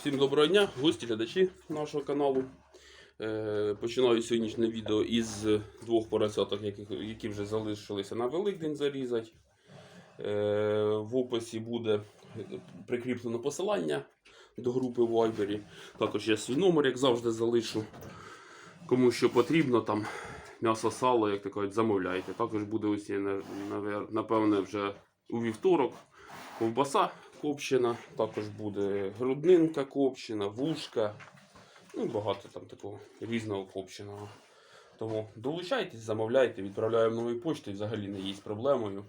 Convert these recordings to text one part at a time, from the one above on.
Всім доброго дня, гості, глядачі нашого каналу. Е, Починаю сьогоднішнє відео із двох поросяток, які, вже залишилися на Великдень зарізати. Е, В описі буде прикріплено посилання до групи в Viber. Також я свій номер, як завжди, залишу. Кому що потрібно, там м'ясо, сало, як кажуть, замовляйте. Також буде ось, напевне, вже у вівторок ковбаса копчена, також буде груднинка копчена, вушка. Ну, багато там такого різного копченого. Тому долучайтесь, замовляйте, відправляємо новою поштою, взагалі не є проблемою.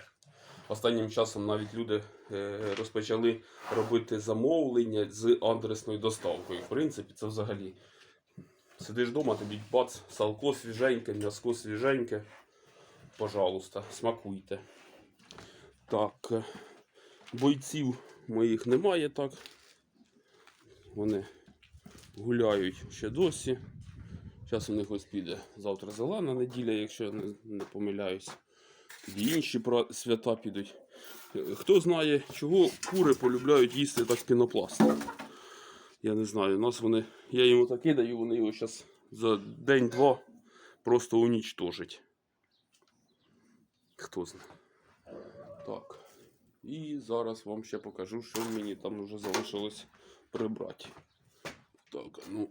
Останнім часом навіть люди е, розпочали робити замовлення з адресною доставкою. В принципі, це взагалі. Сидиш вдома, тобі бац, салко свіженьке, м'яско свіженьке. Пожалуйста, смакуйте. Так. е, Бойців моїх немає так. Вони гуляють ще досі. Зараз у них ось піде завтра зелена неділя, якщо я не, помиляюсь. Тоді інші свята підуть. Хто знає, чого кури полюбляють їсти так пінопласт? Я не знаю. У нас вони. Я йому так кидаю, вони його зараз за день-два просто унічтожать. Хто знає. Так. І зараз вам ще покажу, що мені там вже залишилось прибрати. Так, ну.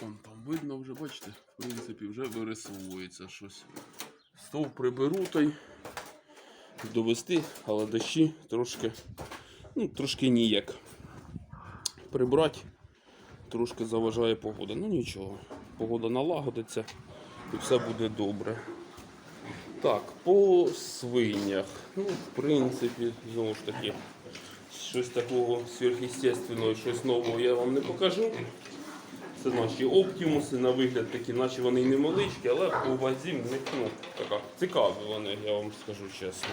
Там, там видно вже, бачите, в принципі, вже вирисовується щось. Стов приберу той довести, але дощі трошки, ну, трошки ніяк. Прибрати трошки заважає погода. Ну нічого, погода налагодиться і все буде добре. Так, по свинях. Ну, в принципі, знову ж таки, щось такого сверхъестественного, щось нового я вам не покажу. Це наші оптимуси на вигляд такі, наче вони й невеличкі, але по вазі в них ну, така, цікаві вони, я вам скажу чесно.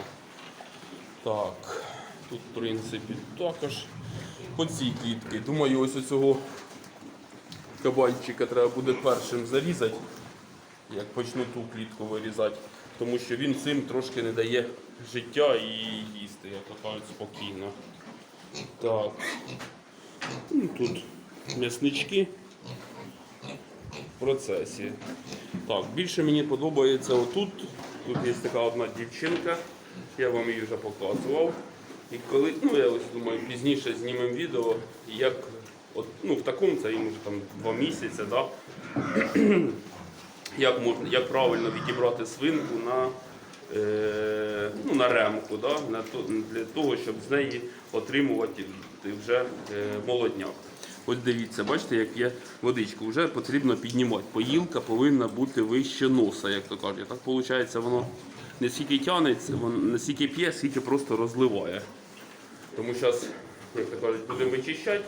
Так, тут, в принципі, також по цій клітки. Думаю, ось оцього кабанчика треба буде першим зарізати як почну ту клітку вирізати, тому що він цим трошки не дає життя і їсти, як кажуть, спокійно. Так. Ну, тут м'яснички в процесі. Так, більше мені подобається отут. Тут є така одна дівчинка, я вам її вже показував. І коли, ну я ось думаю, пізніше знімемо відео, як от, ну, в такому, це йому вже там два місяці, да? Як, можна, як правильно відібрати свинку на, е, ну, на ремку, да? на для того, щоб з неї отримувати вже е, молодняк. Ось дивіться, бачите, як є водичку, вже потрібно піднімати. Поїлка повинна бути вище носа, як то кажуть. Так виходить, воно не стільки тягнеться, воно не стільки п'є, скільки просто розливає. Тому зараз, як то кажуть, будемо вичищати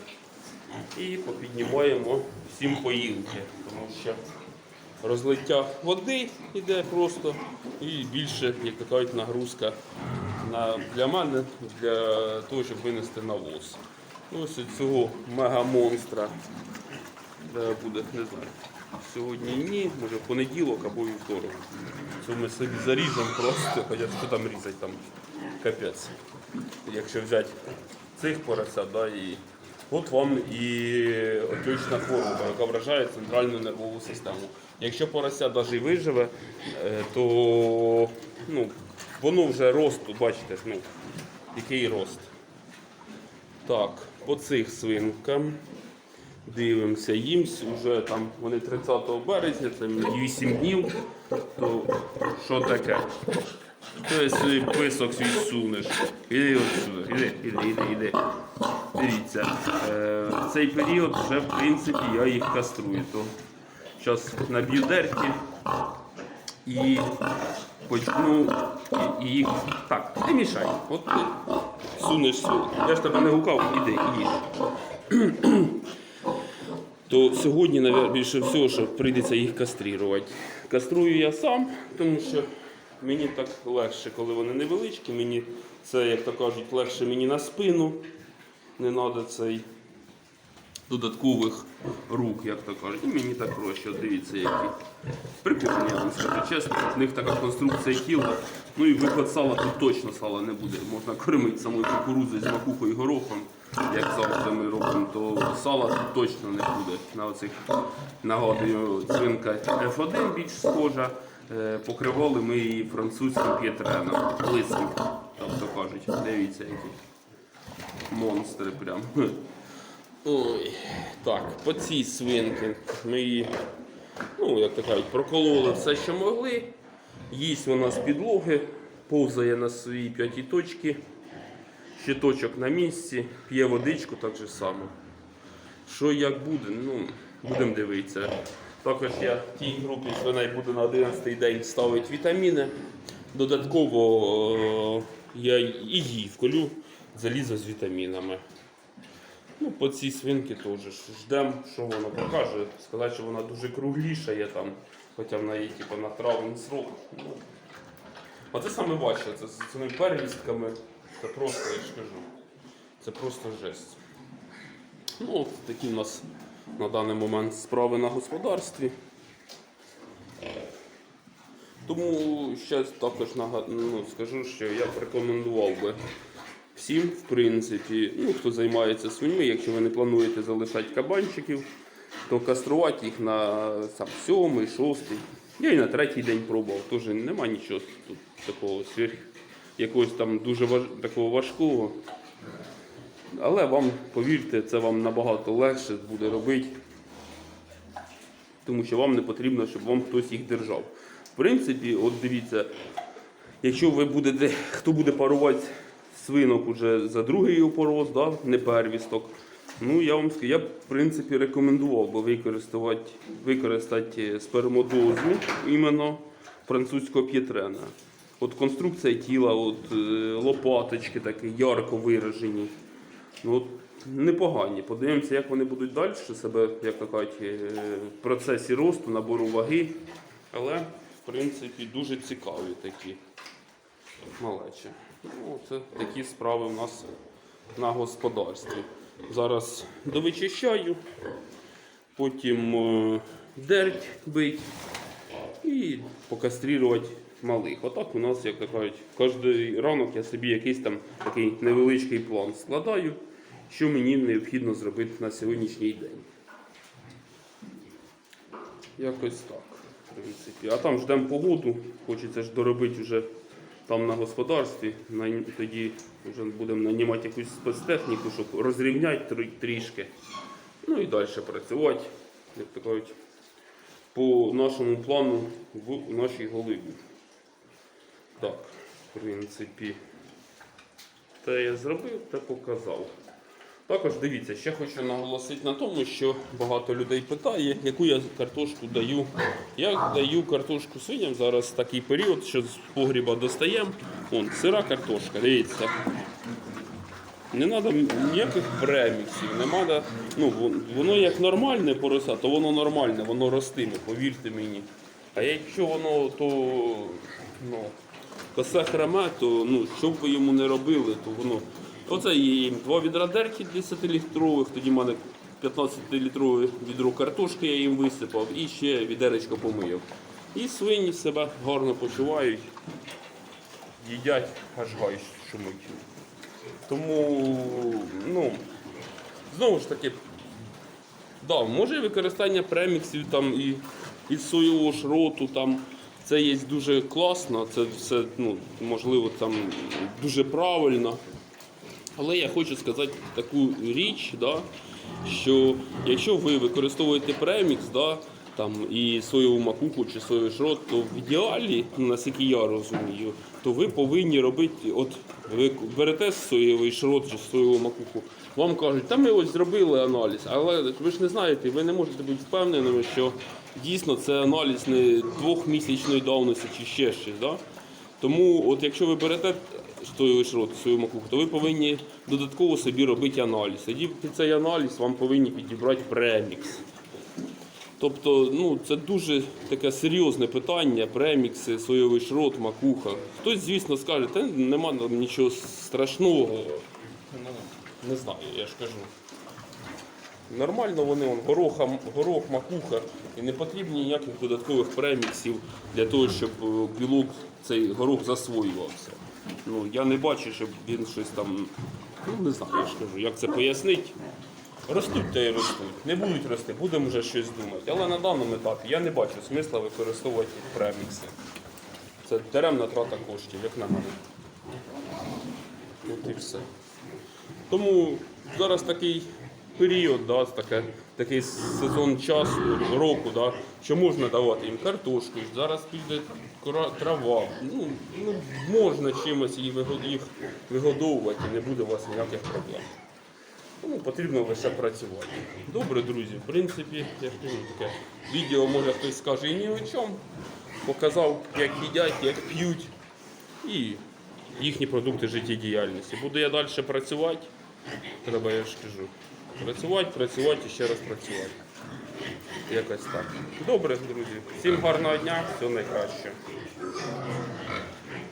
і попіднімаємо всім поїлки. Тому що розлиття води йде просто і більше, як то кажуть, нагрузка на, для мене для того, щоб винести навоз. Ось від цього мегамонстра. Де буде, не знаю. Сьогодні ні, може в понеділок або вівторок. Це ми собі заріжемо просто, хоча що там різати там капець. Якщо взяти цих поросят, да, і от вам і отечна хвороба, яка вражає центральну нервову систему. Якщо порося навіть виживе, е, то ну, воно вже росту, бачите, ну, який рост. Так, по цих свинкам дивимося, їм вже там вони 30 березня, це 8 днів. То що таке? Ти писок свій сунеш. Іди отсюди, іди, іди, іди, іди. Дивіться, е, в цей період вже в принципі я їх каструю. То зараз наб'ю дерки і почну і, їх. Так, не мішай. От ти сунеш сюди. Я ж тебе не гукав, іди, їж. То сьогодні, навіть, більше всього, що прийдеться їх каструвати. Каструю я сам, тому що мені так легше, коли вони невеличкі. Мені це, як то кажуть, легше мені на спину. Не треба цей додаткових рук, як то кажуть. І мені так проще, дивіться, які. Прикольні, я вам скажу чесно. В них така конструкція тіла. Ну і виход сала тут точно сала не буде. Можна кормити самою кукурудзою з макухою і горохом. як завжди ми робимо, то сала тут точно не буде. На оцих нагадую, свинка F1 більш схожа. Е, Покривали ми її французьким п'єтреном, так то кажуть. Дивіться, які монстри прям. Ой, так, по цій свинки ми її, ну, як то кажуть, прокололи все, що могли. Їсть вона з підлоги, повзає на своїй п'ятій точці, щиточок на місці, п'є водичку так же само. Що як буде, ну, будемо дивитися. Також я тій групі свиней буду на 11-й день ставити вітаміни. Додатково е, я і їй вколю залізо з вітамінами. Ну, по цій свинки теж ждемо, що воно покаже. Сказати, що вона дуже кругліша є там, хоча вона є типу, на травний срок. Ну, а це саме важче, це з цими первістками. Це просто, я ж кажу, це просто жесть. Ну, такі в нас на даний момент справи на господарстві. Тому ще також ну, скажу, що я б рекомендував би всім, в принципі, ну, хто займається свиньми, якщо ви не плануєте залишати кабанчиків, то каструвати їх на сам, сьомий, шостий. Я і на третій день пробував, теж нема нічого тут такого сверх, якогось там дуже важ... такого важкого. Але вам, повірте, це вам набагато легше буде робити, тому що вам не потрібно, щоб вам хтось їх держав. В принципі, от дивіться, якщо ви будете, хто буде парувати свинок уже за другий опороз, да, не первісток, ну я вам я в принципі рекомендував би використати, використати спермодозу іменно французького п'єтрена. От конструкція тіла, от, е, лопаточки такі ярко виражені. Ну, от, непогані. Подивимося, як вони будуть далі себе, як то кажуть, е, в процесі росту, набору ваги. Але, в принципі, дуже цікаві такі малечі. Ну, це такі справи у нас на господарстві. Зараз довичищаю, потім е, дерть бить і покаструвати малих. Отак у нас, як то кажуть, кожен ранок я собі якийсь там такий невеличкий план складаю, що мені необхідно зробити на сьогоднішній день. Якось так, в принципі. А там ждемо погоду, хочеться ж доробити вже там на господарстві. Тоді вже будемо нанімати якусь спецтехніку, щоб розрівняти трі- трішки. Ну і далі працювати, як то кажуть, по нашому плану в нашій голові. Так, в принципі, те я зробив, те показав. Також дивіться, ще хочу наголосити на тому, що багато людей питає, яку я картошку даю. Я даю картошку свиням зараз такий період, що з погріба достаємо. Вон, сира картошка, дивіться. Не треба ніяких преміксів, не треба. Ну, воно як нормальне порося, то воно нормальне, воно ростиме, повірте мені. А якщо воно то ну, косе храме, то ну, що б ви йому не робили, то воно. Оце є два відра дерті 10-літрових, тоді в мене 15-літрове відро картошки я їм висипав і ще відеречко помив. І свині себе гарно почувають, їдять, аж гай шумить. Тому, ну, знову ж таки, да, може використання преміксів там і із соєвого шроту, там, це є дуже класно, це все ну, можливо там дуже правильно. Але я хочу сказати таку річ, да, що якщо ви використовуєте премікс, да, там, і соєву макуху чи соєвий шрот, то в ідеалі, наскільки я розумію, то ви повинні робити, от ви берете соєвий шрот чи соєву макуху, вам кажуть, та ми ось зробили аналіз, але ви ж не знаєте, ви не можете бути впевненими, що дійсно це аналіз не двохмісячної давності чи ще щось. Да? Тому, от якщо ви берете соєвий шрот, свою макуху, то ви повинні додатково собі робити аналіз. Тоді під цей аналіз вам повинні підібрати премікс. Тобто, ну, це дуже таке серйозне питання, премікси, соєвий шрот, макуха. Хтось, звісно, скаже, та нема там нічого страшного. Не знаю, я ж кажу. Нормально вони он, гороха, горох, макуха, і не потрібні ніяких додаткових преміксів для того, щоб е, білок цей горох засвоювався. Ну, я не бачу, щоб він щось там Ну, не знаю, я ж кажу, як це пояснити. Ростуть та й ростуть. Не будуть рости, будемо вже щось думати. Але на даному етапі я не бачу смисла використовувати премікси. Це даремна трата коштів, як на мене. От і все. Тому зараз такий період, да, таке, такий сезон часу, року, да, що можна давати їм картошку, зараз піде трава. Ну, ну, можна чимось їх вигодовувати, і не буде у вас ніяких проблем. Тому потрібно лише працювати. Добре, друзі, в принципі, я таке відео може хтось скаже і ні о чому. Показав, як їдять, як п'ють і їхні продукти життєдіяльності. Буду я далі працювати. Треба, я ж кажу, працювати, працювати і ще раз працювати. Якось так. Добре, друзі. Всім гарного дня, всього найкращого.